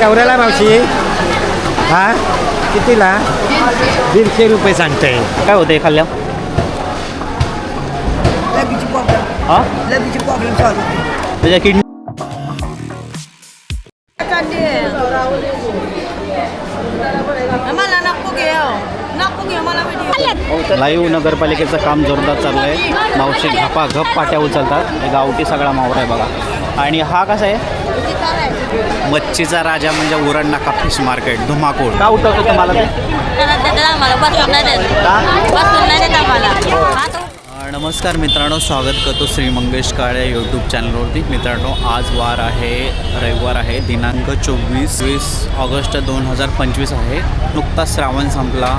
कवऱ्याला मावशी? हा? कितीला? दीडशे रुपये सांगते. काय होते खाल्ल्या? हा? किडनी लाईव्ह नगरपालिकेचं काम जोरदार चाललं आहे मावशी घपा घप पाट्या उचलतात. हे गावठी सगळा मावरा आहे बघा. आणि हा कसा आहे? मच्छीचा राजा म्हणजे उरण नाका फिश मार्केट धुमाकूळ. का उठवतो तुम्हाला नमस्कार मित्रांनो स्वागत करतो श्री मंगेश काळे यूट्यूब चॅनलवरती मित्रांनो आज वार आहे रविवार आहे दिनांक चोवीस वीस ऑगस्ट दोन हजार पंचवीस आहे. नुकताच श्रावण संपला.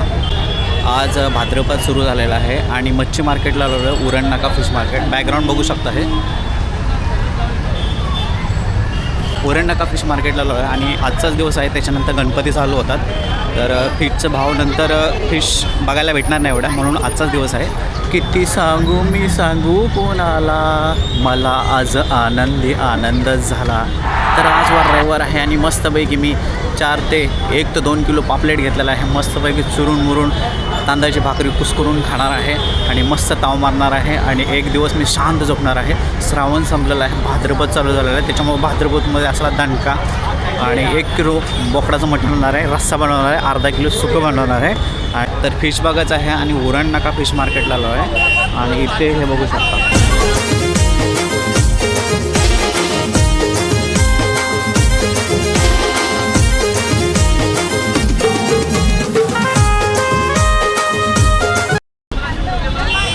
आज भाद्रपद सुरू झालेला आहे आणि मच्छी मार्केटला आहे उरण नाका फिश मार्केट बॅकग्राऊंड बघू शकता हे. उरण फिश मार्केटला आलो आहे आणि आजचाच दिवस आहे त्याच्यानंतर गणपती चालू होतात. तर फिशचं भाव नंतर फिश बघायला भेटणार नाही एवढा म्हणून आजचाच दिवस आहे. किती सांगू मी सांगू कोणाला? मला आज आनंदी आनंद झाला. तर आज वार रविवार आहे आणि मस्तपैकी मी चार ते एक ते दोन किलो पापलेट घेतलेला आहे. मस्तपैकी चुरून मुरून तांदळाची भाकरी कुस्करून खाणार आहे आणि मस्त ताव मारणार आहे आणि एक दिवस मी शांत झोपणार आहे. श्रावण संपलेला आहे भाद्रपद चालू झालेला आहे. त्याच्यामुळे भाद्रपदमध्ये असला दणका आणि एक किलो बोकडाचं मटण होणार आहे रस्सा बनवणार आहे अर्धा किलो सुकं बनवणार आहे. तर फिश बघायचं आहे आणि उरण नाका फिश मार्केटला आलो आहे. आणि इथे हे बघू शकता.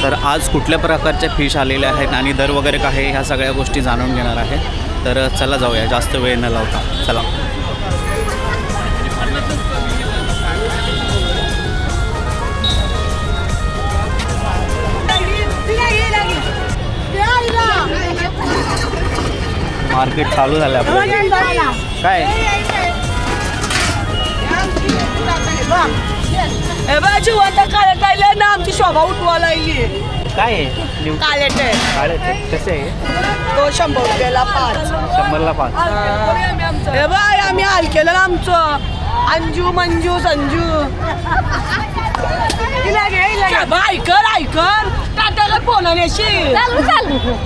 तर आज कुठल्या प्रकारच्या फिश आलेल्या आहेत आणि दर वगैरे काय ह्या सगळ्या गोष्टी जाणून घेणार आहे. तर चला जाऊया जास्त वेळ न लावता. चला. मार्केट चालू झालं आपलं. काय? ना आमची शोभा उठवा लागली. काय? आहे न्यू काळे टे काळे ते कसे आहे? तो शंभर रुपयाला पाच. शंभरला पाच. ए बाय आम्ही हाल केलं ना आमचं. अंजू मंजू संजू. ऐकर ऐकर. टाटा फोन येशील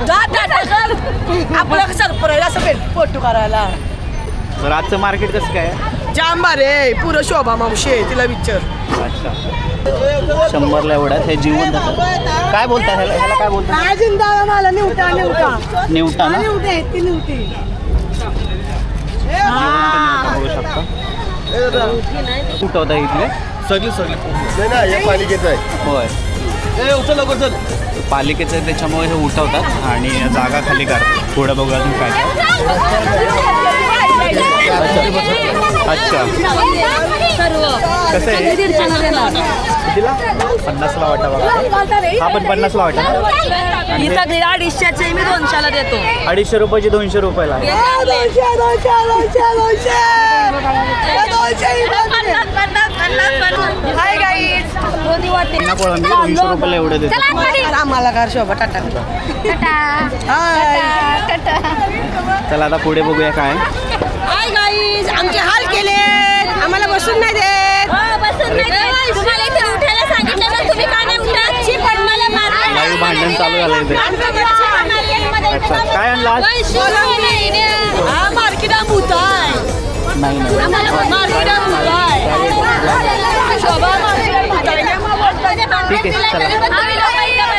जा टाटा कर आपलं सरप्राईज असं भेट फोटो करायला तर आजचं मार्केट कसं काय? जाम बारे पुरं शोभा मावशी आहे, तिला विचार अच्छा. शंभरला एवढ्यात हे असं. काय बोलतात ह्याला? ह्याला काय बोलतात काय जिंदा मला निवटा निवटा. निवटा ना? निवटे आहेत ती निवटी. जिवंत निवटा बघू शकता. कुठं होता इथले? सगळी सगळी. नाही ना हे पालिकेचं आहे. होय. ए उचल लवकर चल. पालिकेचं आहे त्याच्यामुळे हे उठवतात आणि जागा खाली काढतात पुढं बघू अजून काय अच्छा. कसं आहे? पन्नासला वाटा बघा. हा पण पन्नासला वाटा. ही सगळी अडीचशेचे मी दोनशेला देतो. अडीचशे रुपयाची दोनशे रुपयाला आहे. पन्नास पन्नास हाय गाईज आम्हाला कार शोभा टाटा हाय चला आता पुढे बघूया काय हाय गाईज आमचे हाल केले आम्हाला बसून नाही देत. लाईव्ह भांडण चालू झालं इथे अच्छा काय आणलं आज हा नाही ठीक आहे चला.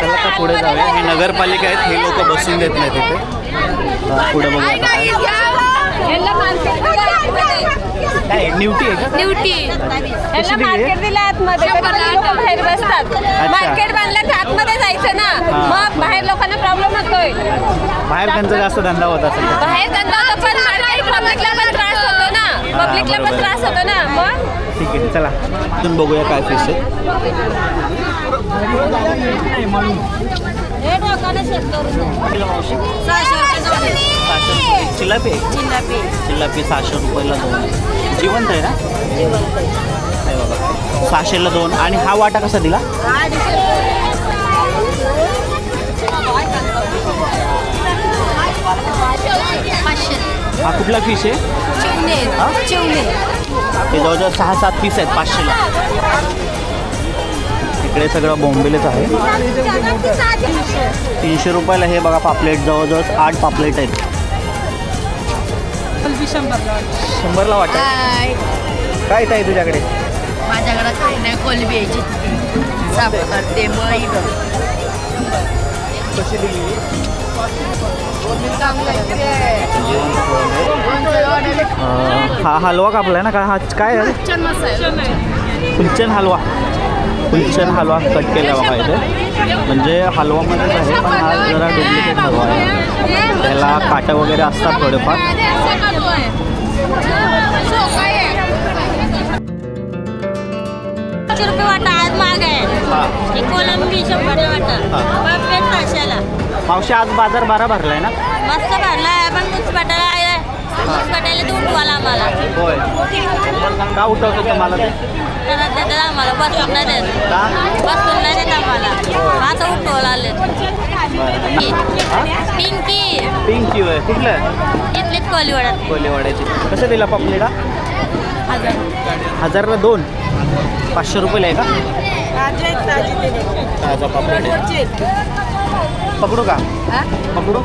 चला आता पुढे जाऊया. हे नगरपालिका आहेत हे लोक बसून देत नाही तिथे पुढे बघूया काय आहे? का? ड्युटी. मार्केट? दिलं आतमध्ये. बाहेर बसतात. मार्केट बांधलं तर आतमध्ये जायचं ना. मग बाहेर लोकांना प्रॉब्लेम होतोय. बाहेर त्यांचा जास्त धंदा होत असेल बाहेर धंदा होतो पण मार्केट पब्लिकला पण त्रास होतो ना. पब्लिकला. पण त्रास होतो ना. मग ठीक आहे चला. इथून बघूया काय फिश आहे डोकानं शेत करून सहाशे चिलापी? चिलापी रुपयाला दोन. जिवंत आहे ना? हे बघा सहाशेला दोन. आणि हा वाटा कसा दिला? हा कुठला फिश आहे? हे जवळजवळ सहा सात पीस आहेत पाचशेला. इकडे सगळं बोंबिलच आहे. तीनशे रुपयाला हे बघा पापलेट जवळजवळ आठ पापलेट आहेत. शंभरला वाटत? काय आहे तुझ्याकडे? माझ्याकडे काही नाही कोलबी यायची. साफ करते मग अं, हा हलवा कापलाय ना का हा काय आहे? हलवा. फुलचन हलवा कट केला बघा इथे. म्हणजे हलवामध्येच आहे पण हा जरा डुप्लिकेट हलवा आहे. त्याला काटं वगैरे असतात थोडेफार. पाचशे रुपये वाटा आज महाग आहे. हा. कोलंबी शंभरला वाटा. हा. पापलेट सहाशेला मावशी आज बाजार बारा भरलाय ना? मस्त भरला आहे. पण पाटायला आहे. वाला आम्हाला. होय. का उठवतो तुम्हाला ते? तर देतात आम्हाला. बसून नाही देत. का? बसून नाही देत आम्हाला. आता उठवायला आले हा? पिंकी. पिंकी कुठलं? इथलीच कोलीवाड्यात. कोलेवाड्याची. कसं दिला पापलेटा हजार. हजारला दोन. पाचशे रुपयाला आहे का ताजा पापलेट आहे पकडू का? पकडू?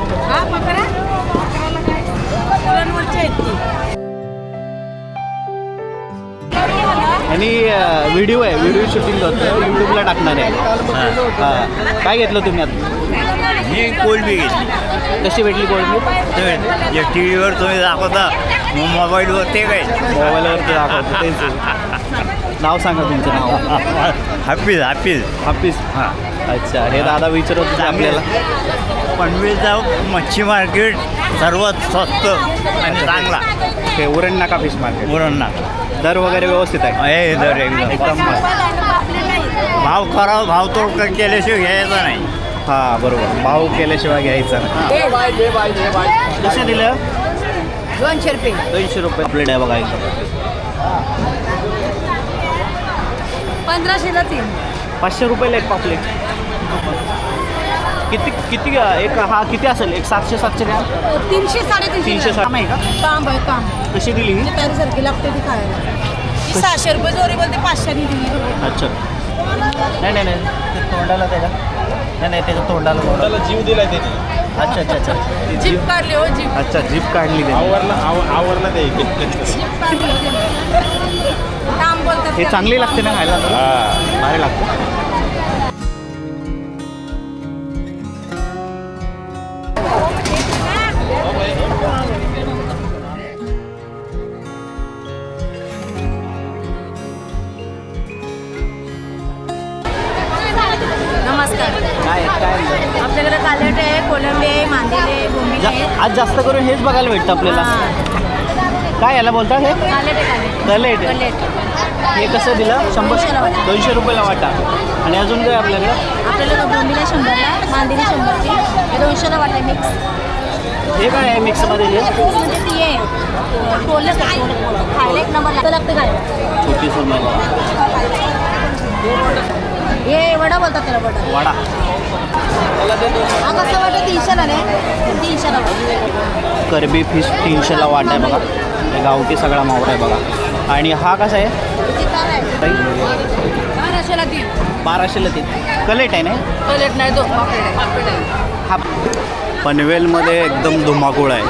आणि व्हिडिओ आहे. व्हिडिओ शूटिंग करतो यूट्यूबला टाकणार आहे. हां. काय घेतलं तुम्ही आता? मी कोलबी घेतली. कशी भेटली कोळंबी टी व्हीवर तुम्ही दाखवता मग मोबाईलवर ते काय? मोबाईलवरती दाखवतो तेच आहे. नाव सांगा तुमचं नाव. हाफिज हाफिज. हाफिस हां. अच्छा हे दादा विचारत होते आपल्याला. पनवेलचा मच्छी मार्केट सर्वात स्वस्त आणि चांगला. हे उरण नाका फिश मार्केट मुरांना दर वगैरे व्यवस्थित आहे. हे दर एकदम. एकदम मस्त. भाव करावा भाव तोड केल्याशिवाय घ्यायचा नाही. हा बरोबर. भाव केल्याशिवाय घ्यायचा कसे दिलं दोनशे रुपये. दोनशे रुपये प्लेट आहे बघा. एकदम पंधराशेला तीन. पाचशे रुपयाला एक पापलेट. किती किती एक हा किती असेल? एक सातशे सातशे द्या. तीनशे साडेतीनशे तीनशे साठ नाही का? काम आहे काम. कशी दिली ही? तरी सारखी लागते ती खायला. सहाशे रुपये जोरी बोलते पाचशेनी दिली. अच्छा. नाही नाही नाही. ते तोंडाला त्याच्या नाही नाही त्याच्या तोंडाला तोंडाला जीव दिला त्यांनी. अच्छा अच्छा अच्छा. ती जीप काढली हो जीप. अच्छा जीप काढली त्याने. आवरला आव- आवरला ते हे चांगली लागते ना खायला? भारी लागते. नमस्कार. काय काय आपल्याकडे कालट आहे कोलंबी आहे मांदेली आहे बोंबिल जा- आहे. आज जास्त करून हेच बघायला भेटतं आपल्याला. काय याला बोलतात हे? कालट आहे कालट. कलेट. कलेट. हे कसं दिलं? शंभर वाटा. दोनशे रुपयाला वाटा. आणि अजून काय आपल्याकडं? आपल्याला बोंबिल शंभरला मांदेली शंभरची. हे दोनशेला वाटते मिक्स हे काय आहे मिक्समध्ये हे? म्हणजे ती आहे कोल्हच आहे खायला एक नंबर लागतं. लागतं काय? छोटी समज हे वडा बोलतात त्याला वडा. वाडा. हा कसं वाटतं तीनशेला नाही? तीनशेला वाटतं करबी फिश तीनशेला वाट आहे बघा. हे गावठी सगळा मावरा आहे बघा. आणि हा कसा आहे? ताई? बाराशेला तीन. बाराशेला तीन. कलेट आहे ना? कलेट नाही आहे. हा. पनवेलमध्ये एकदम धुमाकूळ आहे.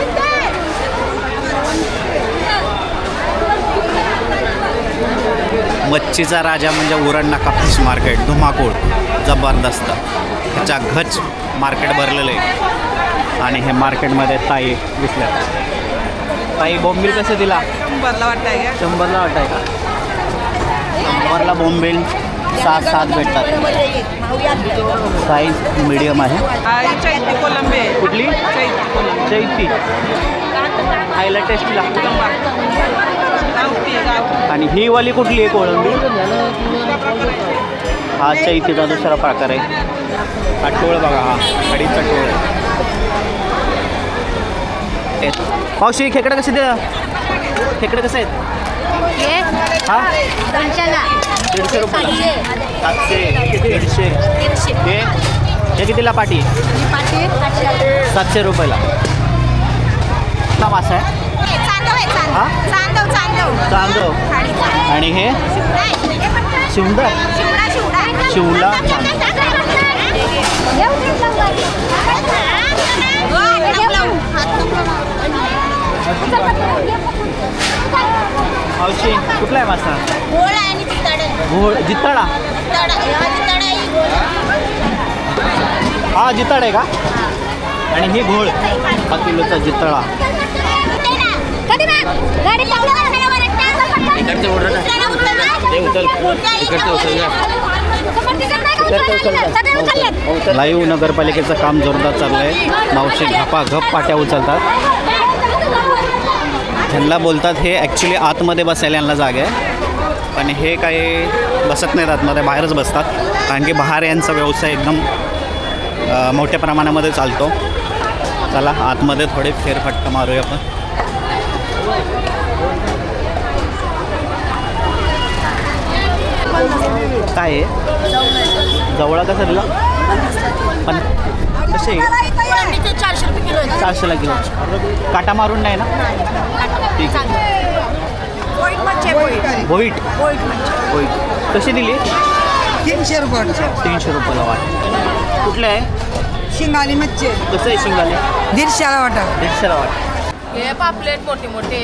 मच्छीचा राजा म्हणजे उरण नाका फिश मार्केट धुमाकूळ जबरदस्त. ह्याच्या घच मार्केट भरलेलं आहे. आणि हे मार्केटमध्ये ताई दिसल्या. ताई बोंबील कसं दिला? शंभरला वाटाय का? शंभरला वाट आहे का? शंभरला बोंबील सात सात भेटतात. साईज मिडियम आहे. चैती कोलंबी. आहे कुठली? चैती खायला टेस्टी लागते आणि ही वाली कुठली आहे कोळंबी? हा चैतीचा दुसरा प्रकार आहे. हा टोळ बघा हा अडीचचा टोळ. आहे. मावशी खेकडे कसे द्या खेकडे कसे आहेत? दीडशे रुपये सातशे दीडशे तीनशे हे हे कितीला पाटी? सातशे रुपयाला. हा मासा आहे? चांदव हा? चांदव आणि हे? शिवडा शिवंदर? शिवडा शिवला मावशी कुठला आहे मासा गोळ आणि तड घोळ जिताडा? तड तड ही जिताड आहे का? आणि ही घोळ हा किलोचा जितळा इकडचे आहे. ते उचल. इकडचे उचल जा. लाईव्ह नगरपालिकेचं काम जोरदार चाललं आहे मावशी घपाघप पाट्या उचलतात. ह्यांना बोलतात हे ॲक्च्युली आतमध्ये बसायला यांना जागा आहे. पण हे काही बसत नाहीत आतमध्ये बाहेरच बसतात. कारण की बाहेर यांचा व्यवसाय एकदम मोठ्या प्रमाणामध्ये चालतो. चला आतमध्ये थोडे फेरफटका मारूया आपण. काय आहे जवळा कसा दिला पण कसे. चारशेला किलो. काटा मारून नाही ना? ठीक आहे. मच्छी पोईट बोईट. पोईट मच्छी बोईट. कशी दिली? तीनशे रुपये तीनशे रुपयाला वाट. कुठले आहे? शिंगाली मच्छी. कसं आहे शिंगाले? दीडशेला वाटा. दीडशेला वाट. हे पापलेट मोठे मोठे.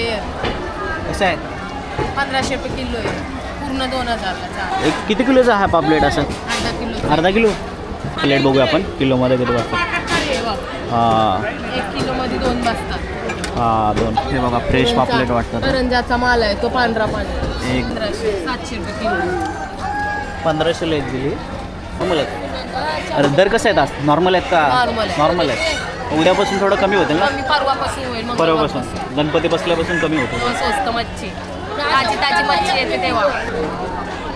कसं आहे? पंधराशे रुपये किलो आहे. पूर्ण दोन हजारला चार एक किती किलोचा हा पापलेट असं? अर्धा किलो. अर्धा किलो? प्लेट बघूया आपण. किलोमध्ये किती बसतात? हे बघ. हां. एक किलोमध्ये दोन बसतात. हां दोन. हे बघा फ्रेश पापलेट वाटतात करंजाचा माल आहे तो पांढरा पांढरा एक पंधराशे सातशे रुपये किलो. पंधराशेला एक दिली. नॉर्मल आहेत. अरे दर कसं आहेत आज? नॉर्मल आहेत का. नॉर्मल आहेत. उद्यापासून थोडं कमी होतील ना? कमी परवापासून होईल परवापासून. गणपती बसल्यापासून कमी होतं स्वस्त मच्छी. ताजी ताजी मच्छी येते तेव्हा.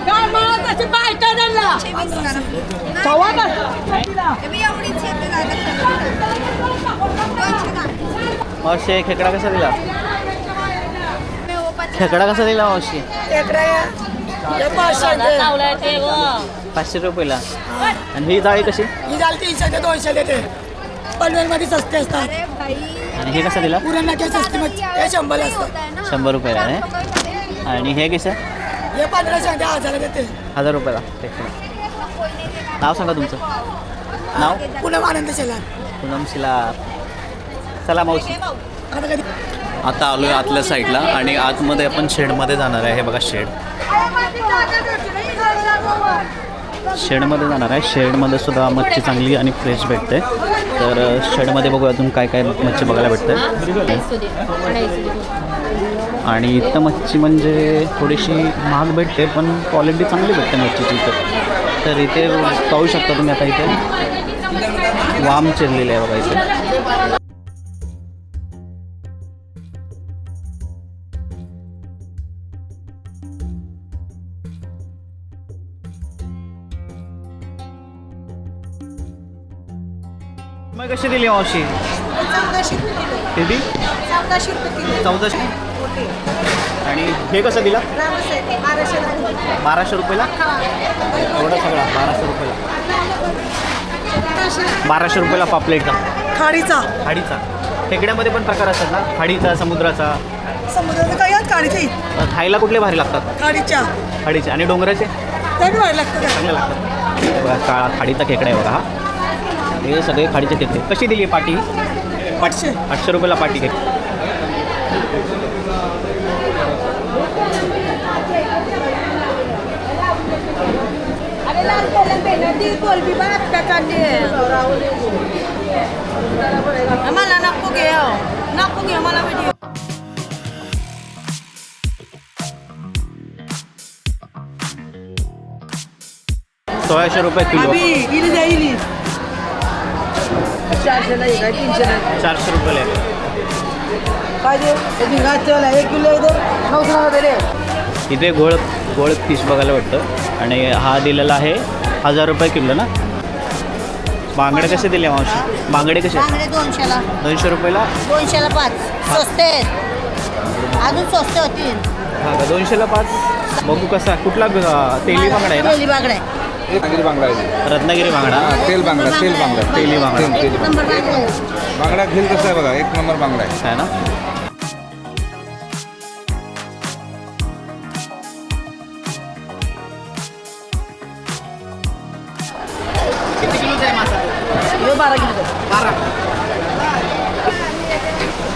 काय मला त्याची बायका त्यांना सव्वा मावशी खेकडा कसा दिला? खेकडा कसा दिला मावशी? पाचशे रुपयाला. आणि ही जाळी कशी? ही झाली तीनशे ते दोनशे देते. पनवेलमध्ये सस्ते असतात. आणि हे कसं दिला? पुरण नाक्या सस्ती हे शंभर असतात शंभर रुपयाला आहे आणि हे कसं? हे पंधराशे हजार देते. हजार रुपयाला. नाव सांगा तुमचं. नाव? पुन्हा आनंद शेला पूनम शिला चला मावशी. आता आता आलो आहे आतल्या साईडला आणि आतमध्ये आपण शेडमध्ये जाणार आहे. हे बघा शेड. शेडमध्ये जाणार आहे. शेडमध्ये सुद्धा मच्छी चांगली आणि फ्रेश भेटते. तर शेडमध्ये बघू अजून काय काय मच्छी बघायला भेटते आणि इथं मच्छी म्हणजे थोडीशी महाग भेटते पण क्वालिटी चांगली भेटते मच्छीची इथं. तर इथे पाहू शकता तुम्ही आता इथे. वाम चिरलेले आहे बघा इथे. कशी दिली मावशी? किती चौदाशे आणि हे कसं दिला? बाराशे रुपयाला? एवढा सगळा बाराशे रुपयाला. बाराशे. रुपयाला पापलेटचा. खाडीचा खाडीचा खेकड्यामध्ये पण प्रकार असतात ना? खाडीचा समुद्राचा. समुद्राचं आहेत खाडीचे खायला कुठले भारी लागतात? खाडीच्या खाडीचे आणि डोंगराचे? ते बी व्हायला लागतं चांगले लागतात. काळा खाडीचा खेकडा आहे बघा हा. हे सगळे खाडीचे खेकडे कशी दिली पाटी? पाचशे. आठशे रुपयाला पाटी खेक मला नको घे नको घे मला व्हिडिओ सोळाशे रुपये किलो. आहे चारशे रुपयाला आहे. पाहिजे. भिंगाचं एक किलो इथं. नऊशे दे रे इथे गोळ गोळ फिश बघायला भेटतं. आणि हा दिलेला आहे हजार रुपये किलो ना? बांगडे कसे दिले मावशी? बांगडे कसे? बांगडे दोनशेला. दोनशे रुपयाला? दोनशेला पाच. स्वस्त आहेत. अजून स्वस्त होतील. हा का दोनशेला पाच? बघू कसा कुठला तेली बांगडा आहे तेली बांगडे रत्नागिरी बांगडा आहे रत्नागिरी बांगडा? तेल बांगडा तेल बांगडा तेली बांगडा. तेली बांगडा. बांगडा घेईल कसं आहे बघा एक नंबर बांगडा आहे. काय ना?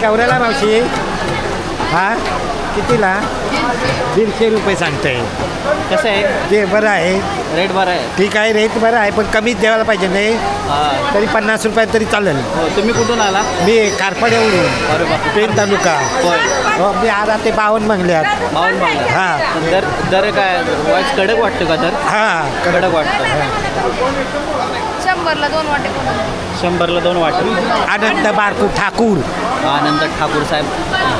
कवऱ्याला केवऱ्याला मावशी. हा? कितीला? दीडशे रुपये सांगते. कसं आहे? ते बरं आहे. रेट बरा आहे. ठीक आहे रेट बरं आहे पण कमीच द्यायला पाहिजे नाही. हां. तरी पन्नास रुपयात तरी चालेल. हो तुम्ही कुठून आला? मी कारपाड्यावरून अरे बाप पेन तालुका. होय. हो मी आज ते बावन्न मागल्यात बावन्न बावन्न हां. दर दर काय? वाईस कडक वाटतं का दर? हां. कडक वाटतं. शंभरला दोन वाटे शंभरला दोन वाटत आनंद बारकू ठाकूर. आनंद ठाकूर साहेब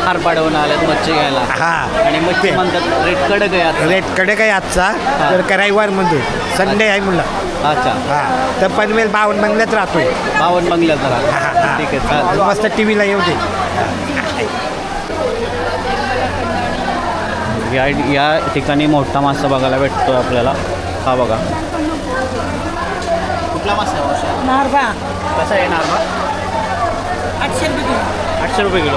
हार पाडवून आलेत मच्छी घ्यायला. हा. आणि मच्छी म्हणतात रेट कडक आहे आता रेटकडे काय आजचा. तर का रविवार म्हणजे संडे आहे मुलं अच्छा. हा. तर पनवेल बावन्न बंगल्यात राहतोय. बावन्न बंगल्यात हा, जरा हा. ठीक आहे चालेल. मस्त टी व्हीला येऊ दे. या या ठिकाणी मोठा मासा बघायला भेटतो आपल्याला. हा बघा. कुठला मासा आहे मावशी? नारबा कसा आहे नारबा आठशे रुपये आठशे रुपये किलो?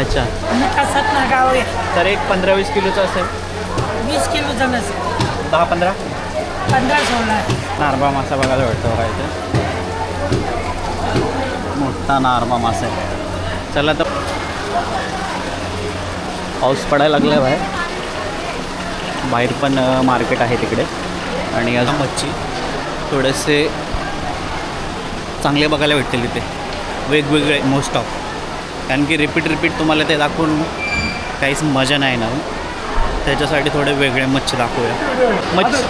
अच्छा. किलो कसात ना गाव आहे. तर एक पंधरा वीस किलोचं असेल. वीस किलो जणच दहा पंधरा? पंधरा सोळा. नारबा मासा बघायला भेटतो बघा इथे. मोठा नारबा मासा आहे. चला तर. पाऊस पडायला लागला आहे बाहेर. बाहेर पण मार्केट आहे तिकडे. आणि अजून मच्छी. थोडेसे चांगले बघायला भेटतील तिथे. वेगवेगळे मोस्ट ऑफ कारण की रिपीट रिपीट तुम्हाला ते दाखवून काहीच मजा नाही ना त्याच्यासाठी थोडे वेगळे मच्छी दाखवूया. मच्छी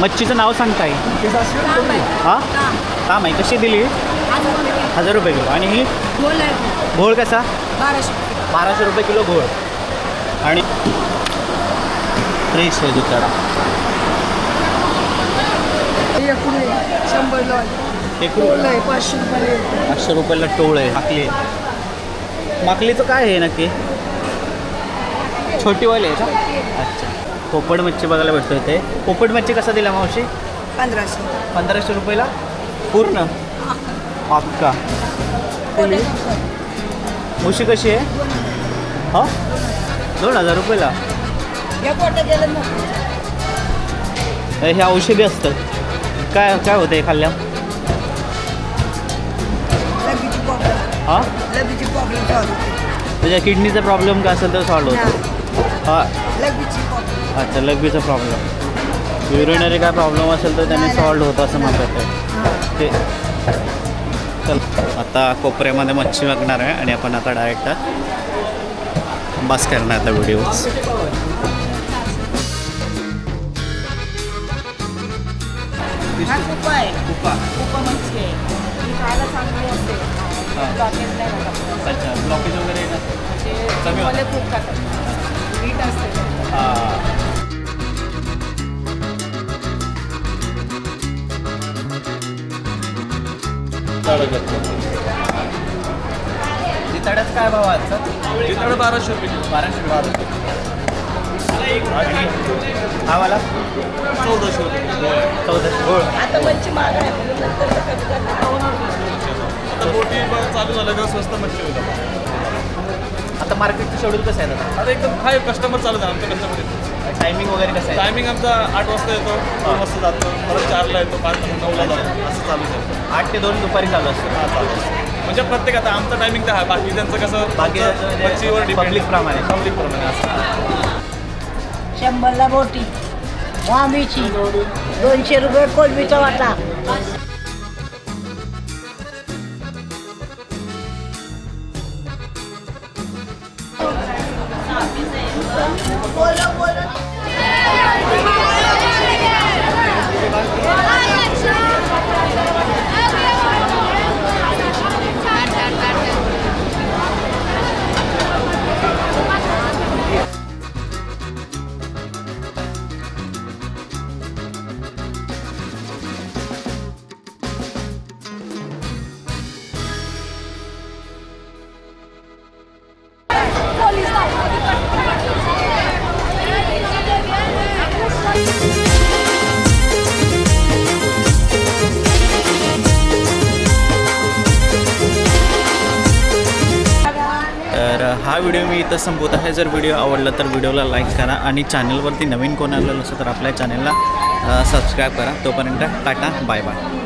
मच्छीचं नाव सांगता येईल हां? काम आहे. कशी दिली? हजार रुपये किलो. आणि ही? घोळ कसा? बाराशे रुपये किलो घोळ. आणि फ्रेश आहे दुधाडा शंभरला एक रुपये पाचशे रुपये पाचशे रुपयाला टोळ आहे माकली आहे. माकलीचं काय आहे नक्की? छोटीवाली आहे का? अच्छा. पोपड मच्छी बघायला भेटतो इथे पोपड मच्छी कसा दिला मावशी? पंधराशे. पंधराशे रुपयाला? पूर्ण? अक्का मुशी कशी आहे? हा? दोन हजार रुपयाला? हे औषधी असतं. काय काय होतं हे? खाल्ल्या हां लगेची प्रॉब्लेम सॉल्व त्याच्या किडनीचा प्रॉब्लेम काय असेल तर सॉल्व होतो. हां. अच्छा लघवीचा प्रॉब्लेम युरिनरी काय प्रॉब्लेम असेल तर त्याने सॉल्व होतं असं म्हणतात ते. ते. चल आता कोपऱ्यामध्ये मच्छी बघणार आहे आणि आपण आता डायरेक्ट बस करणार आता व्हिडिओ हा कुपा आहे. कुपा. कुपा मच्छी आहे ही खायला चांगली असते ब्लॉकेज नाही होत अच्छा ब्लॉकेज वगैरे कमी मला खूप खातात मीठ असते. जिताड्याच काय भाव आहे आजचा? तिकडे बाराशे रुपये बाराशे रुपये हा वाला चौदाशे चौदाशे. गोळ आता मच्छी महाग आहे म्हणून नंतर कधी कधी खाऊन आता बोटी चालू झालं का स्वस्त मच्छी होतं आता. मार्केटचं शेड्यूल कसं आहे आता आता एकदम हाय कस्टमर चालू आहे आमच्या कस्टमर टायमिंग वगैरे कसं आहे? टायमिंग आमचा आठ वाजता येतो दोन वाजता जातो परत चारला येतो पाच नऊला जातो. असं चालू आहे. आठ ते दोन दुपारी चालू असतं. हा चालू असतं. म्हणजे प्रत्येक आता आमचं टायमिंग तर आहे बाकी त्यांचं कसं बाकी मच्छीवर पब्लिक प्रमाणे. पब्लिक प्रमाणे असं. शंभरला बोटी. वामीची दोनशे रुपये कोलमीचा वाटा. तर हा व्हिडिओ मी इथं संपवत आहे. जर व्हिडिओ आवडला तर व्हिडिओला लाईक करा आणि चॅनलवरती नवीन कोण आलेलं असं तर आपल्या चॅनलला सबस्क्राईब करा. तोपर्यंत टाटा बाय बाय